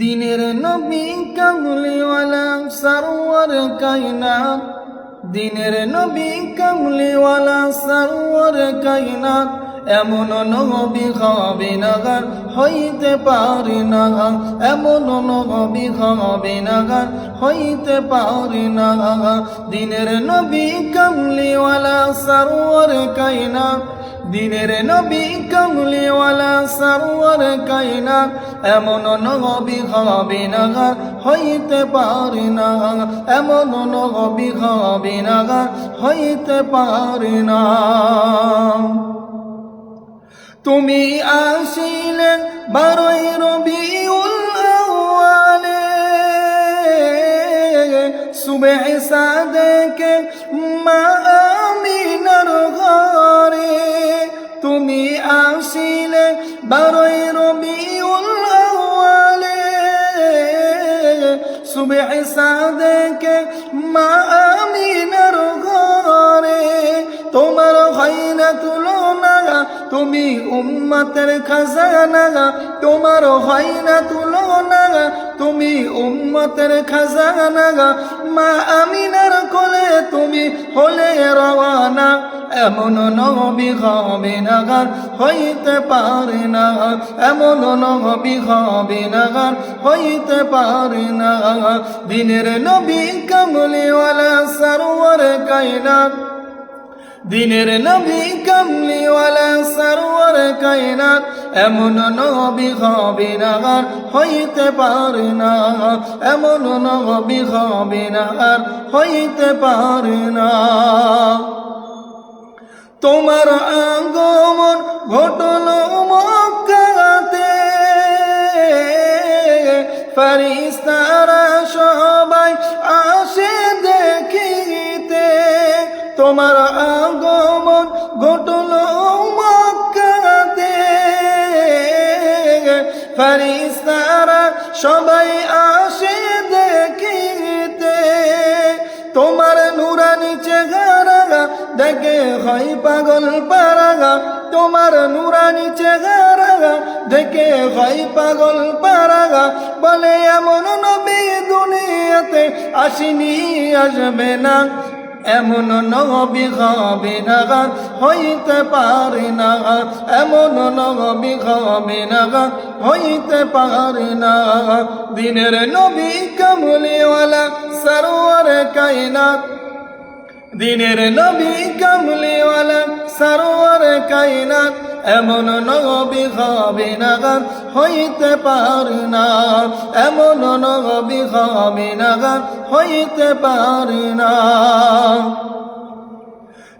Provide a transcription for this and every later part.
দিনের নবী কামলিওয়ালা সরোয়ার কায়নাত। দিনের নবী কামলিওয়ালা সরোয়ার কায়নাত। এমন নবী হবে না হইতে পারে না এমন নবী হবে না হইতে পারে না দিনের নবী কামলিওয়ালা সরোয়ার কায়নাত। দিনের নবী কমলিওয়ালা সরোয়ার কায়না এমন নবী হবে না হইতে পারে না এমন নবী হবে না হইতে পারে না। তুমি আসিলে বারোই রবি সুবে সাদেকে মা সুবে সাদেকে মা আমিনার ঘরে তোমার হয় না তুলনা তুমি উম্মতের খাজানা তোমার হয় না তুলনা তুমি উম্মতের খাজানা মা আমিনার কোলে তুমি হলে রওয়ানা। এমন নবী হবে না হইতে পারে না। এমন নবী হবে না হইতে পারে না। দিনের নবী কমলিওয়ালা সরোয়ার কায়নাত। দিনের নবী কমলিওয়ালা সরোয়ার কায়নাত, এমন নবী হবে না হইতে পারে না। এমন নবী হবে না হইতে পারে না। তোমার আগমন ঘটল মক্কাতে। ফরিস্তারা সবাই আসে তোমার আগমন ঘটল মক্কাতে। ফরিস্তারা সবাই আসে দেখিতে। তোমার নুরানি চেহারা দেখে হয় পাগল পারাগা। তোমার নুরানি চেহারা দেখে হয় পাগল পারাগা। বলে, এমন নবী দুনিয়াতে আসিনি, আসবে না। এমন নবী হবে না হইতে পারে না এমন নবী হবে না হইতে পারে না দিনের নবী কামলিওয়ালা, সরোয়ার কায়নাত দিনের নবী কমলিওয়ালা, সরোয়ার কায়নাত, এমন নবী হবে না হইতে পার না। এমন নবী হবে না হইতে পার না।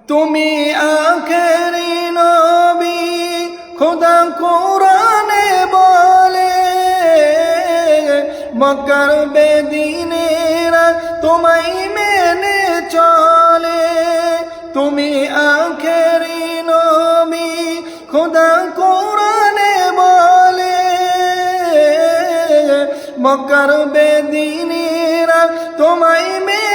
তুমি আখেরি নবী, খোদা কোরআনে বলে, মক্কার বেদিনেরা তোমায় মেনে চলে তুমি আখেরি নমি খোদা কোরআনে বলে। মক্কার বেদিনীরা তোমায় মেনে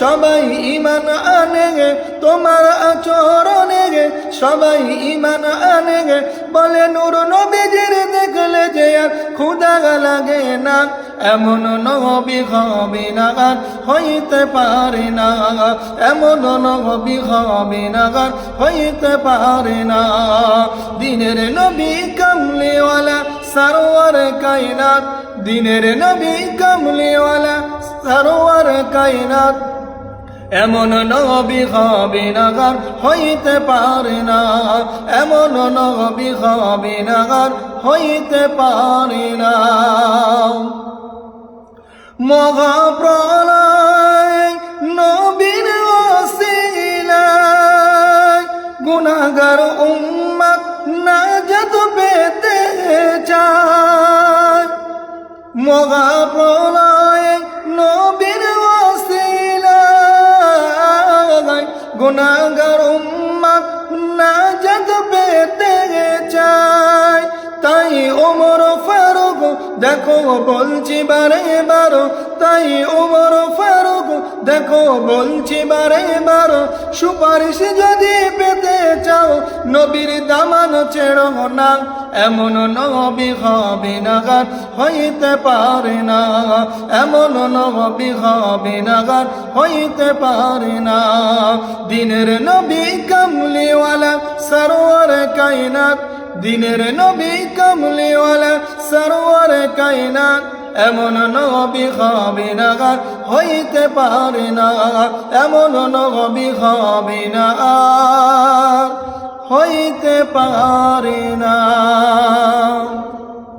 সবাই ইমান আনে গে, তোমার আচরণে সবাই ইমান আনে গে। বলে নূর নবীজির দেখলে যে আর ক্ষুদা লাগে না, এমন নবী হবে নাগার হইতে পারে না। এমন নবী হবে নাগার হইতে পারে না। দিনের নবী কমলিওয়ালা, সরোয়ার কায়নাত। দিনের নবী কমলিওয়ালা, সারোয়ার কায়নাত। এমন নবী হবে না হইতে পারে না। এমন নবী হবে না হইতে পারে না। মহাপ্রলয় নবীর ওসিলায় গুনাগার উম্মত নাজাত পেতে চায়। মহাপ্রলয় গুনাগার উম্মত নাজাত পেতে চায় তাই ওমর ফারুক দেখো বলছি বারে বারো তাই ফারুক দেখো বলছি বারে বারো, সুপারিশ যদি পেতে চাও, নবীর দামান ছেড়ো না, এমন নবী হবে নাগার হইতে পারে না, এমন নবী হবে নাগার হইতে পারে না। দিনের নবী কামলিওয়ালা সরোয়ার কায়নাত, দিনের নবী কামলিওয়ালা সরোয়ার কায়নাত। এমন নবী হবি না হইতে পারে না এমন নবী হবি না হইতে পারে না।